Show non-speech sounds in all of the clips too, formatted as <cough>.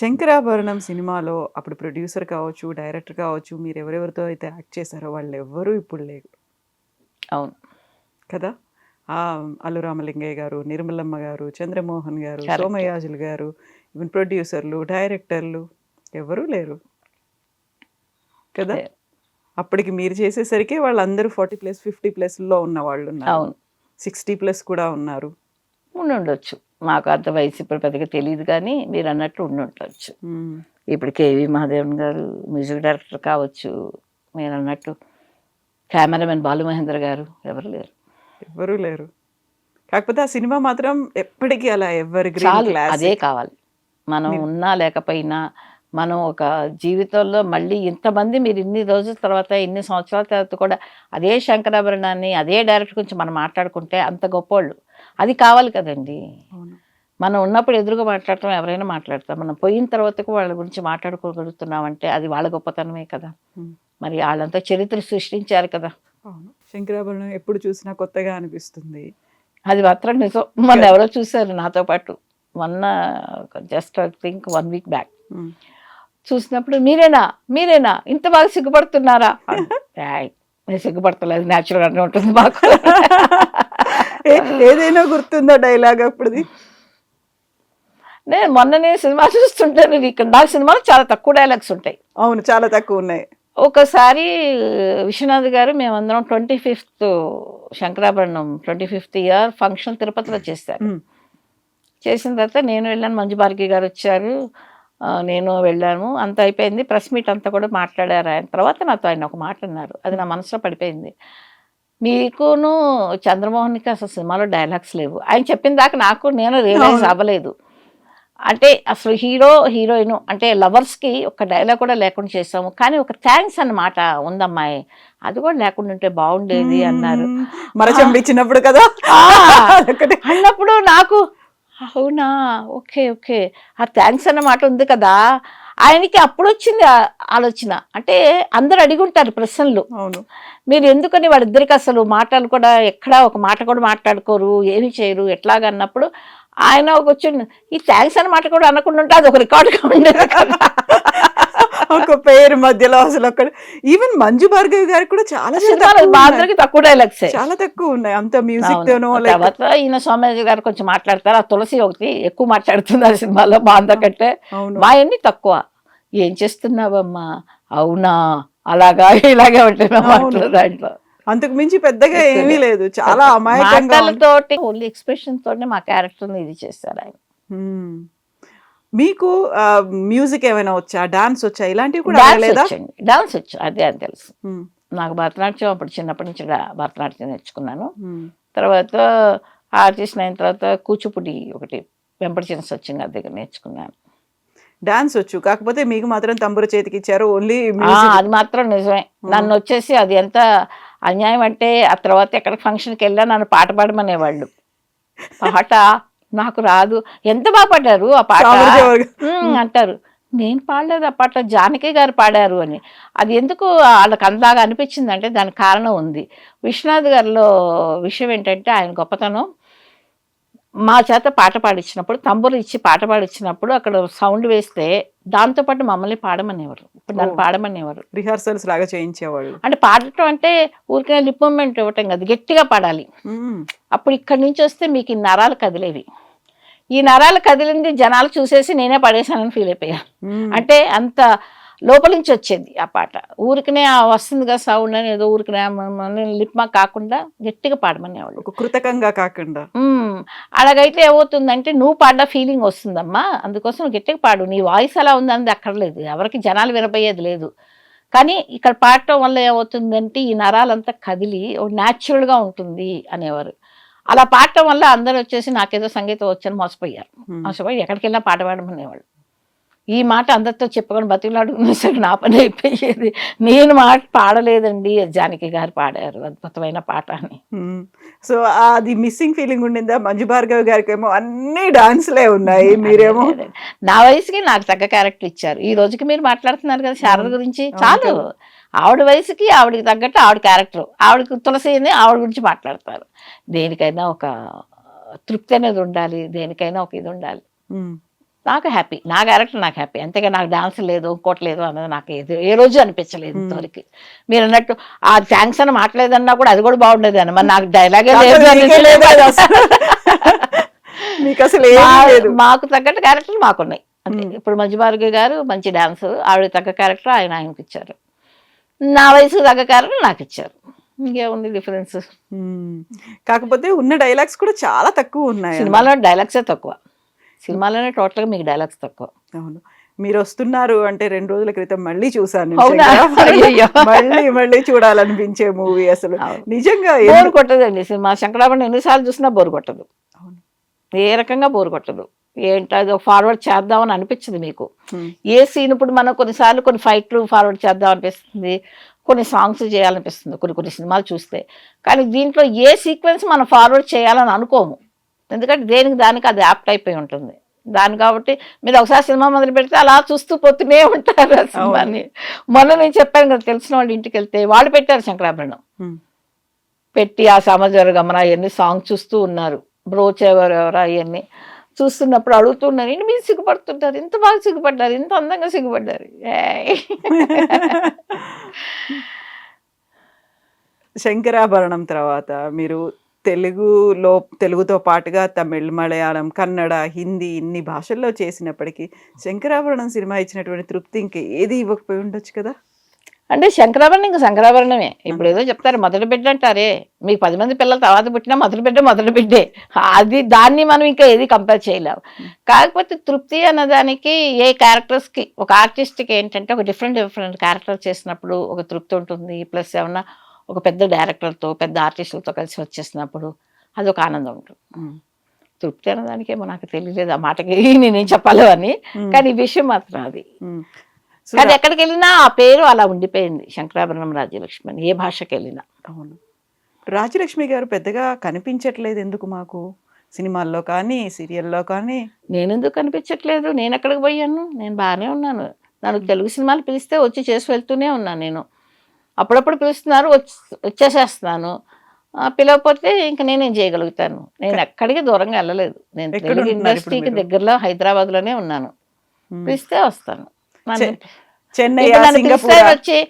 శంకరాభరణం సినిమాలో అప్పుడు ప్రొడ్యూసర్ కావచ్చు డైరెక్టర్ కావచ్చు మీరు ఎవరెవరితో అయితే యాక్ట్ చేశారో వాళ్ళు ఎవ్వరూ ఇప్పుడు లేరు. అవును. కదా? ఆ అల్లు రామలింగయ్య గారు నిర్మలమ్మ గారు చంద్రమోహన్ గారు. సోమయాజులు గారు ఈవెన్ ప్రొడ్యూసర్లు డైరెక్టర్లు ఎవరూ లేరు. కదా. అప్పటికి మీరు చేసేసరికి వాళ్ళందరూ ఫార్టీ ప్లస్ ఫిఫ్టీ ప్లస్లో ఉన్న వాళ్ళు ఉన్నారు సిక్స్టీ ప్లస్ కూడా ఉన్నారు. ఉండి ఉండొచ్చు మాకు అంత వయసు ఇప్పుడు పెద్దగా తెలియదు కానీ మీరు అన్నట్టు ఉండి ఉండొచ్చు మ్మ్. ఇప్పుడు కేవి మహాదేవన్ గారు మ్యూజిక్ డైరెక్టర్ కావచ్చు మీరు అన్నట్టు కెమెరామెన్ బాలుమహేంద్ర గారు ఎవరు లేరు. ఎవరూ లేరు. కాకపోతే ఆ సినిమా మాత్రం ఎప్పటికీ అలా ఎవరి అదే కావాలి. మనం ఉన్నా లేకపోయినా మనం ఒక జీవితంలో మళ్ళీ ఇంతమంది మీరు ఇన్ని రోజుల తర్వాత ఇన్ని సంవత్సరాల తర్వాత కూడా అదే శంకరాభరణాన్ని అదే డైరెక్టర్ గురించి మనం మాట్లాడుకుంటే అంత గొప్పోళ్ళు. అది కావాలి కదండి. మనం ఉన్నప్పుడు ఎదురుగా మాట్లాడటం ఎవరైనా మాట్లాడతాం మనం పోయిన తర్వాత వాళ్ళ గురించి మాట్లాడుకోగలుగుతున్నామంటే అది వాళ్ళ గొప్పతనమే కదా. మరి వాళ్ళంతా చరిత్ర సృష్టించారు కదా. అవును. శంకరాభరణం ఎప్పుడు చూసినా కొత్తగా అనిపిస్తుంది. అది మాత్రం నిజం. మొన్న ఎవరో చూశారు నాతో పాటు. మొన్న just think one week back. చూసినప్పుడు మీరేనా? మీరేనా? ఇంత బాగా సిగ్గుపడుతున్నారా? <laughs> నేను సిగ్గుపడతలేదు. న్యాచురల్ గానే ఉంటుంది మాకు. <laughs> ఏదైనా గుర్తుందా డైలాగ్ అప్పుడుది? నేను మొన్ననే సినిమా చూస్తుంటాను ఇక్కడ నాకు సినిమాలో చాలా తక్కువ డైలాగ్స్ ఉంటాయి. అవును చాలా తక్కువ ఉన్నాయి. ఒకసారి విశ్వనాథ్ గారు మేమందరం twenty fifth Sankarabharanam twenty fifth year function తిరుపతిలో చేశారు. మ్మ్. చేసిన తర్వాత నేను వెళ్ళాను మంజు భార్గవి గారు వచ్చారు. నేను వెళ్ళాను అంత అయిపోయింది. ప్రెస్ మీట్ అంతా కూడా మాట్లాడారు ఆయన తర్వాత నాతో ఆయన ఒక మాట అన్నారు. అది నా మనసులో పడిపోయింది. మీకును చంద్రమోహన్కి అసలు సినిమాలో డైలాగ్స్ లేవు. ఆయన చెప్పిన దాకా నాకు నేను రియలైజ్. అవ్వలేదు. అంటే అసలు హీరో హీరోయిన్ అంటే లవర్స్కి ఒక డైలాగ్ కూడా లేకుండా చేసాము కానీ ఒక థ్యాంక్స్ అన్నమాట ఉందమ్మాయి. అది కూడా లేకుండా ఉంటే బాగుండేది అన్నారు. మ్మ్. మర చంపించినప్పుడు కదా. అన్నప్పుడు నాకు అవునా? Okay okay. ఆ థ్యాంక్స్ అన్న మాట ఉంది కదా. ఆయనకి అప్పుడు వచ్చింది ఆలోచన. అంటే అందరు అడిగుంటారు ప్రశ్నలు. అవును. మీరు ఎందుకని వాళ్ళిద్దరికి అసలు మాటలు కూడా ఎక్కడా ఒక మాట కూడా మాట్లాడుకోరు ఏమి చేయరు ఎట్లాగా అన్నప్పుడు ఆయన ఒక వచ్చి ఈ థ్యాంక్స్ అన్న మాట కూడా అనకుండా ఉంటే అది ఒక రికార్డుగా ఉండేది కదా. ఒక పేరు మధ్యలో అసలు ఒక ఈవెన్ మంజు భార్గవి గారికి కూడా చాలా తక్కువ డైలాగ్స్ చాలా తక్కువ ఉన్నాయి. అంత మ్యూజిక్. తోనో తర్వాత ఈయన సోమయాజు గారు కొంచెం మాట్లాడతారు. ఆ తులసి ఒకటి ఎక్కువ మాట్లాడుతుంది ఆ సినిమాలో మా అందకంటే మా అన్ని తక్కువ. ఏం చేస్తున్నావమ్మా? అవునా? అలాగా ఇలాగే. మాటలు దాంట్లో. అంతకు మించి పెద్దగా ఏమీ లేదు. చాలా అమాయకంగా ఓన్లీ ఎక్స్ప్రెషన్ తోనే మా క్యారెక్టర్ ఇది చేస్తారు ఆయన. మీకు మ్యూజిక్ ఏమైనా వచ్చా? డాన్స్ వచ్చా? ఇలాంటివి కూడా డాన్స్ వచ్చు? అదే అని తెలుసు. నాకు భరతనాట్యం అప్పుడు చిన్నప్పటి నుంచి భరతనాట్యం నేర్చుకున్నాను. తర్వాత ఆర్టిస్ట్ అయిన తర్వాత కూచిపూడి ఒకటి వెంపటి చిన్న సత్యం గారి దగ్గర నేర్చుకున్నాను. డాన్స్ వచ్చు. కాకపోతే మీకు మాత్రం తంబురు చేతికి ఇచ్చారు ఓన్లీ అది మాత్రం నిజమే. నన్ను వచ్చేసి అది ఎంత అన్యాయం అంటే ఆ తర్వాత ఎక్కడ ఫంక్షన్కి వెళ్ళా నన్ను పాట పాడమనేవాళ్ళు. పాట నాకు రాదు. ఎంత బాగా పాడారు ఆ పాట? అంటారు. నేను పాడలేదు ఆ పాట జానకి గారు పాడారు అని. అది ఎందుకు వాళ్ళకి అందాగా అనిపించింది అంటే దానికి కారణం ఉంది. విశ్వనాథ్ గారిలో విషయం ఏంటంటే ఆయన గొప్పతనం. మా చేత పాట పాడించినప్పుడు తంబురు ఇచ్చి పాట పాడించినప్పుడు అక్కడ సౌండ్ వేస్తే దాంతోపాటు మమ్మల్ని పాడమనేవారు. ఇప్పుడు నన్ను. పాడమనేవారు. రిహార్సల్స్ లాగా చేయించేవాళ్ళు. అంటే పాడటం అంటే ఊరికే లిప్ మూమెంట్ ఇవ్వటం కాదు గట్టిగా పాడాలి. అప్పుడు ఇక్కడి నుంచి వస్తే మీకు ఈ నరాలు కదిలేవి. ఈ నరాలు కదిలింది జనాలు చూసేసి నేనే పడేశానని ఫీల్ అయిపోయా. అంటే అంత లోపల నుంచి వచ్చేది ఆ పాట. ఊరికనే వస్తుంది కదా సౌండ్ అని ఏదో ఊరికనే లిప్మా కాకుండా గట్టిగా పాడమనేవాళ్ళు. కృతకంగా కాకుండా. అలాగైతే ఏమవుతుందంటే నువ్వు పాడ్డ ఫీలింగ్ వస్తుందమ్మా. అందుకోసం నువ్వు గట్టిగా పాడు. నీ వాయిస్ అలా ఉందని అక్కర్లేదు. ఎవరికి జనాలు వినపోయేది లేదు. కానీ ఇక్కడ పాడటం వల్ల ఏమవుతుందంటే ఈ నరాలంతా కదిలి న్యాచురల్గా ఉంటుంది అనేవారు. అలా పాడటం వల్ల అందరూ వచ్చేసి నాకేదో సంగీతం వచ్చని మోసపోయారు. మోసపోయి ఎక్కడికి వెళ్ళినా పాట పాడమనేవాళ్ళు. ఈ మాట అందరితో చెప్పుకొని బతిలాడుకున్న సరే నా పని అయిపోయేది. నేను మాట పాడలేదండి జానకి గారు పాడారు అద్భుతమైన పాట అని. సో అది మిస్సింగ్ ఫీలింగ్ ఉండిందా? మంజు భార్గవి గారికి ఏమో అన్ని డాన్స్లే ఉన్నాయి మీరేమో. నా వయసుకి నాకు తగ్గ క్యారెక్టర్ ఇచ్చారు. ఈ రోజుకి మీరు మాట్లాడుతున్నారు కదా శారద గురించి. చాలు. ఆవిడ వయసుకి ఆవిడకి తగ్గట్టు ఆవిడ క్యారెక్టర్ ఆవిడకి తులసి అని ఆవిడ గురించి మాట్లాడతారు. దేనికైనా ఒక తృప్తి అనేది ఉండాలి దేనికైనా ఒక ఇది ఉండాలి. నాకు హ్యాపీ నా క్యారెక్టర్ నాకు హ్యాపీ అంతేగా నాకు డాన్స్ లేదు ఇంకోటి లేదు అన్నది నాకు ఏది ఏ రోజు అనిపించలేదు. ఇంతవరకు. మీరు అన్నట్టు ఆ థ్యాంక్స్ అని మాట్లాడదన్నా కూడా అది కూడా బాగుండేది అని మరి నాకు డైలాగే లేదు మీకే అసలు. <laughs> మీకు తగ్గట్టు క్యారెక్టర్ మాకున్నాయి. Hmm. ఇప్పుడు మంజు భార్గవి గారు మంచి డాన్స్ ఆవిడ తగ్గ క్యారెక్టర్ ఆయన ఆయనకి ఇచ్చారు నా వయసు తగ్గ క్యారెక్టర్ నాకు ఇచ్చారు ఇంకేముంది డిఫరెన్స్. కాకపోతే ఉన్న డైలాగ్స్ కూడా చాలా తక్కువ ఉన్నాయి సినిమాలో డైలాగ్సే తక్కువ. సినిమాలోనే టోటల్గా మీకు డైలాగ్స్ తక్కువ. అవును. మీరు వస్తున్నారు అంటే రెండు రోజుల క్రితం మళ్ళీ చూసాను. మళ్ళీ మళ్ళీ చూడాలనిపించే మూవీ అసలు. నిజంగా బోర్ కొట్టదండి సినిమా. శంకరాభరణ్ ఎన్నిసార్లు చూసినా బోర్ కొట్టదు. అవును. ఏ రకంగా బోర్ కొట్టదు. ఏంటో ఫార్వర్డ్ చేద్దామని అనిపించింది మీకు. ఏ సీన్ ఇప్పుడు మనం కొన్నిసార్లు కొన్ని ఫైట్లు ఫార్వర్డ్ చేద్దాం అనిపిస్తుంది. కొన్ని సాంగ్స్ చేయాలనిపిస్తుంది. కొన్ని కొన్ని సినిమాలు చూస్తే. కానీ దీంట్లో ఏ సీక్వెన్స్ మనం ఫార్వర్డ్ చేయాలని అనుకోము. ఎందుకంటే దేనికి దానికి అది యాప్ట్ అయిపోయి ఉంటుంది. దాని కాబట్టి మీరు ఒకసారి సినిమా మొదలు పెడితే అలా చూస్తూ పోతూనే ఉంటారు ఆ సినిమాని. మొన్న నేను చెప్పాను కదా తెలిసిన వాళ్ళ ఇంటికి వెళ్తే వాళ్ళు పెట్టారు శంకరాభరణం. పెట్టి ఆ సమాచార గమన అవన్నీ సాంగ్ చూస్తూ ఉన్నారు. బ్రోచ్ ఎవరు ఎవరు అవన్నీ చూస్తున్నప్పుడు అడుగుతున్నారు ఏంటి మీరు సిగ్గుపడుతుంటారు? ఇంత బాగా సిగ్గుపడ్డారు ఇంత అందంగా సిగ్గుపడ్డారు. <laughs> శంకరాభరణం తర్వాత మీరు తెలుగులో తెలుగుతో పాటుగా తమిళ్ మలయాళం కన్నడ హిందీ ఇన్ని భాషల్లో చేసినప్పటికీ శంకరాభరణం సినిమా ఇచ్చినటువంటి తృప్తి ఇంక ఏది ఇవ్వకపోయి ఉండొచ్చు కదా? అంటే శంకరాభరణం ఇంకా శంకరాభరణమే. ఇప్పుడు ఏదో చెప్తారు మొదటి బిడ్డ అంటారే. మీకు పది మంది పిల్లల తర్వాత పుట్టినా మొదటి బిడ్డ మొదటి బిడ్డే. అది దాన్ని మనం ఇంకా ఏది కంపేర్ చేయలేము కాకపోతే తృప్తి అన్నదానికి ఏ క్యారెక్టర్స్కి ఒక ఆర్టిస్ట్కి ఏంటంటే ఒక డిఫరెంట్ డిఫరెంట్ క్యారెక్టర్ చేసినప్పుడు ఒక తృప్తి ఉంటుంది. ప్లస్ ఏమన్నా ఒక పెద్ద డైరెక్టర్తో పెద్ద ఆర్టిస్టులతో కలిసి వచ్చేసినప్పుడు అది ఒక ఆనందం ఉంటుంది. తృప్తి అన్నదానికేమో నాకు తెలియలేదు ఆ మాటకి <laughs> నేనేం చెప్పాలో అని. కానీ ఈ విషయం మాత్రం అది. కానీ ఎక్కడికి వెళ్ళినా ఆ పేరు అలా ఉండిపోయింది. శంకరాభరణం రాజ్యలక్ష్మి అని ఏ భాషకి వెళ్ళినా. అవును. రాజలక్ష్మి గారు పెద్దగా కనిపించట్లేదు ఎందుకు మాకు? సినిమాల్లో కానీ సీరియల్లో కానీ? నేను ఎందుకు కనిపించట్లేదు? నేను ఎక్కడికి పోయాను? నేను బాగానే ఉన్నాను. నన్ను తెలుగు సినిమాలు పిలిస్తే వచ్చి చేసి వెళ్తూనే ఉన్నాను నేను. అప్పుడప్పుడు పిలుస్తున్నారు వచ్చి వచ్చేసేస్తున్నాను. ఆ, పిలవకపోతే ఇంకా నేనేం చేయగలుగుతాను. నేను ఎక్కడికి దూరంగా వెళ్ళలేదు. నేను తెలుగు ఇండస్ట్రీకి? దగ్గరలో హైదరాబాద్లోనే ఉన్నాను. పిలిస్తే వస్తాను. చెన్నై వచ్చి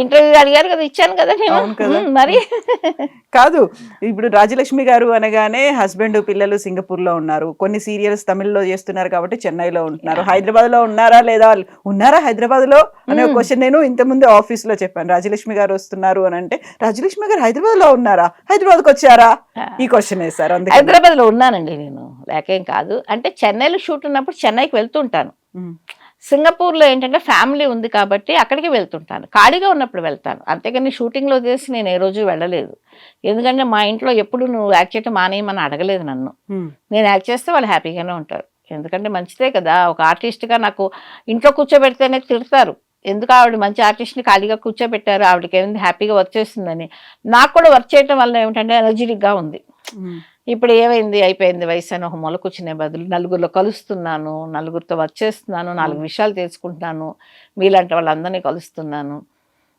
ఇంటర్వ్యూ అడిగారు కదా ఇచ్చాను కదా నేను. మరి? కాదు ఇప్పుడు రాజలక్ష్మి గారు అనగానే హస్బెండ్ పిల్లలు సింగపూర్లో ఉన్నారు. కొన్ని సీరియల్స్ తమిళ్ళో చేస్తున్నారు కాబట్టి చెన్నైలో ఉంటున్నారు. హైదరాబాద్లో ఉన్నారా లేదా? ఉన్నారా హైదరాబాద్లో అనే. క్వశ్చన్ నేను ఇంతకుముందు ఆఫీస్లో చెప్పాను. రాజలక్ష్మి గారు వస్తున్నారు అని అంటే రాజలక్ష్మి గారు హైదరాబాద్లో ఉన్నారా? హైదరాబాద్కి వచ్చారా ఈ క్వశ్చన్ అందుకే హైదరాబాద్లో ఉన్నానండి నేను. లేకేం కాదు. అంటే చెన్నైలో షూట్ ఉన్నప్పుడు చెన్నైకి వెళ్తుంటాను సింగపూర్లో ఏంటంటే ఫ్యామిలీ ఉంది కాబట్టి అక్కడికి వెళ్తుంటాను. ఖాళీగా ఉన్నప్పుడు వెళ్తాను. అంతేగాని షూటింగ్లో చేసి నేను ఏ రోజు వెళ్ళలేదు. ఎందుకంటే మా ఇంట్లో ఎప్పుడు నువ్వు యాక్ట్ చేయటం మానేయమని అడగలేదు నన్ను. నేను యాక్ట్ చేస్తే వాళ్ళు హ్యాపీగానే ఉంటారు. ఎందుకంటే మంచిదే కదా. ఒక ఆర్టిస్ట్గా నాకు ఇంట్లో కూర్చోబెడితేనే తిడతారు. ఎందుకు ఆవిడ మంచి ఆర్టిస్ట్ని ఖాళీగా కూర్చోబెట్టారు? ఆవిడకి ఏమైంది? హ్యాపీగా వర్క్ చేస్తుందని. నాకు కూడా వర్క్ చేయటం వల్ల ఏమిటంటే ఎనర్జెటిక్గా ఉంది. ఇప్పుడు ఏమైంది? అయిపోయింది వయసు అని ఒక మొల కూర్చునే బదులు నలుగురిలో కలుస్తున్నాను నలుగురితో వర్క్ చేస్తున్నాను నాలుగు విషయాలు తెలుసుకుంటున్నాను మీలాంటి వాళ్ళందరినీ కలుస్తున్నాను.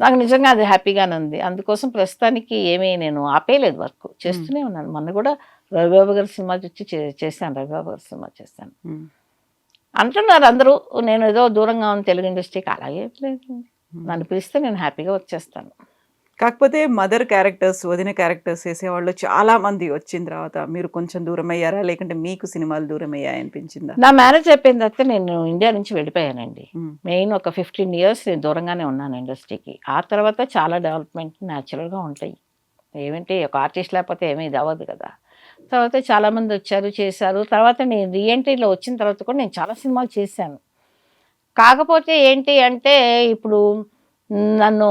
నాకు నిజంగా అది హ్యాపీగానే ఉంది. అందుకోసం ప్రస్తుతానికి ఏమీ నేను ఆపేయలేదు వర్క్. చేస్తూనే ఉన్నాను. మొన్న కూడా రవిబాబు గారి సినిమా చూసి చేశాను. రవిబాబు గారి సినిమా చేశాను. అంటున్నారు అందరూ నేను ఏదో దూరంగా ఉన్న తెలుగు ఇండస్ట్రీకి అలాగే లేదు. నన్ను పిలిస్తే నేను హ్యాపీగా వచ్చేస్తాను. కాకపోతే మదర్ క్యారెక్టర్స్ వదిన క్యారెక్టర్స్ వేసేవాళ్ళు చాలా మంది వచ్చిన తర్వాత మీరు కొంచెం దూరం అయ్యారా లేకుంటే మీకు సినిమాలు దూరం అయ్యాయి అనిపించిందా? నా మ్యారేజ్ అయిపోయిన తర్వాత నేను ఇండియా నుంచి వెళ్ళిపోయానండి. మెయిన్ ఒక ఫిఫ్టీన్ ఇయర్స్ నేను దూరంగానే ఉన్నాను ఇండస్ట్రీకి. ఆ తర్వాత చాలా డెవలప్మెంట్ న్యాచురల్గా ఉంటాయి. ఏమంటే ఒక ఆర్టిస్ట్ లేకపోతే ఏమీ ఇది అవ్వదు కదా. తర్వాత చాలామంది వచ్చారు చేశారు. తర్వాత నేను రీఎంట్రీలో వచ్చిన తర్వాత కూడా నేను చాలా సినిమాలు చేశాను. కాకపోతే ఏంటి అంటే ఇప్పుడు నన్ను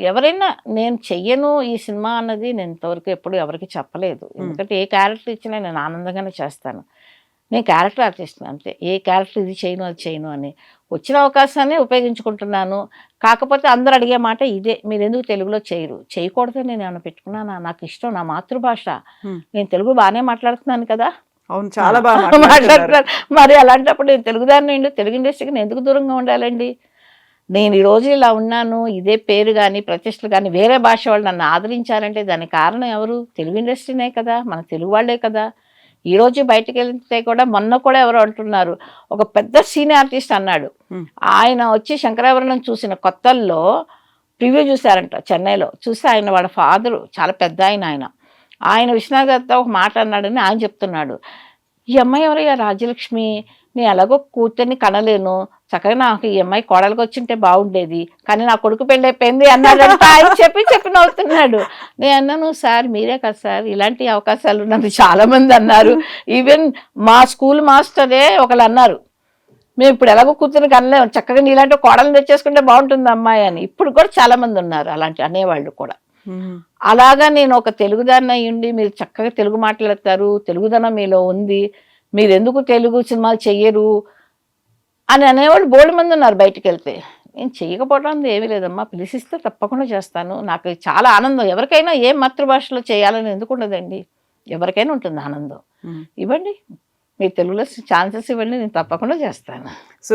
ఎవరైనా నేను చెయ్యను ఈ సినిమా అన్నది నేను ఇంతవరకు ఎప్పుడు ఎవరికి చెప్పలేదు. ఎందుకంటే ఏ క్యారెక్టర్ ఇచ్చినా నేను ఆనందంగానే చేస్తాను. నేను క్యారెక్టర్ ఆర్టిస్ట్ అంతే. ఏ క్యారెక్టర్ ఇది చేయను అది చేయను అని వచ్చిన అవకాశాన్ని ఉపయోగించుకుంటున్నాను. కాకపోతే అందరు అడిగే మాట ఇదే. మీరు ఎందుకు తెలుగులో చేయరు? చేయకూడదని నేను ఏమైనా పెట్టుకున్నానా? నాకు ఇష్టం. నా మాతృభాష. నేను తెలుగు బాగానే మాట్లాడుతున్నాను కదా. అవును చాలా బాగా. మాట్లాడుతున్నాను మరి అలాంటప్పుడు నేను తెలుగుదారిని ఉండి తెలుగు ఇండస్ట్రీకి నేను ఎందుకు దూరంగా ఉండాలండి? నేను ఈ రోజు ఇలా ఉన్నాను ఇదే పేరు కానీ ప్రతిష్టలు కానీ వేరే భాష వాళ్ళు నన్ను ఆదరించారంటే దానికి కారణం ఎవరు? తెలుగు ఇండస్ట్రీనే కదా మన తెలుగు వాళ్ళే కదా. ఈ రోజు బయటికి వెళ్తే కూడా మొన్న కూడా ఎవరో అంటున్నారు. ఒక పెద్ద సీనియర్ ఆర్టిస్ట్ అన్నాడు. ఆయన వచ్చి శంకరాభరణం చూసిన కొత్తల్లో ప్రివ్యూ చూశారంట చెన్నైలో. చూసి ఆయన వాళ్ళ ఫాదరు చాలా పెద్ద ఆయన ఆయన. ఆయన విశ్వనాథ్ గారితో ఒక మాట అన్నాడని ఆయన చెప్తున్నాడు. ఈ అమ్మాయి ఎవరయ్యా? రాజ్యలక్ష్మి నేను ఎలాగో కూతుర్ని కనలేను. చక్కగా నాకు ఈ అమ్మాయి కోడలికి వచ్చింటే బాగుండేది. కానీ నా కొడుకు పెళ్ళైపోయింది అన్నాడంట. ఆయన చెప్పి చెప్పి నవ్వుతున్నాడు. నేను అన్నాను సార్ మీరే కదా సార్. ఇలాంటి అవకాశాలు నన్ను చాలా మంది అన్నారు. ఈవెన్ మా స్కూల్ మాస్టరే ఒకళ్ళు అన్నారు. మేము ఇప్పుడు ఎలాగో కూతురు కనలేము. చక్కగా నీలాంటి కోడలు తెచ్చేసుకుంటే బాగుంటుంది అమ్మాయి అని. ఇప్పుడు కూడా చాలా మంది ఉన్నారు అలాంటి అనేవాళ్ళు కూడా. అలాగా నేను ఒక తెలుగుదాన్ని అయ్యుండి మీరు చక్కగా తెలుగు మాట్లాడతారు. తెలుగుదనం మీలో ఉంది. మీరు ఎందుకు తెలుగు సినిమాలు చెయ్యరు? అని అనేవాళ్ళు బోల్డ్ మంది ఉన్నారు బయటికి వెళ్తే నేను చెయ్యకపోవడం ఏమీ లేదమ్మా పిలిచిస్తే తప్పకుండా చేస్తాను. నాకు చాలా ఆనందం. ఎవరికైనా ఏ మాతృభాషలో చేయాలని ఎందుకు ఉండదండి? ఎవరికైనా ఉంటుంది ఆనందం. ఇవ్వండి. మీ తెలుగులో ఛాన్సెస్ ఇవ్వండి నేను తప్పకుండా చేస్తాను.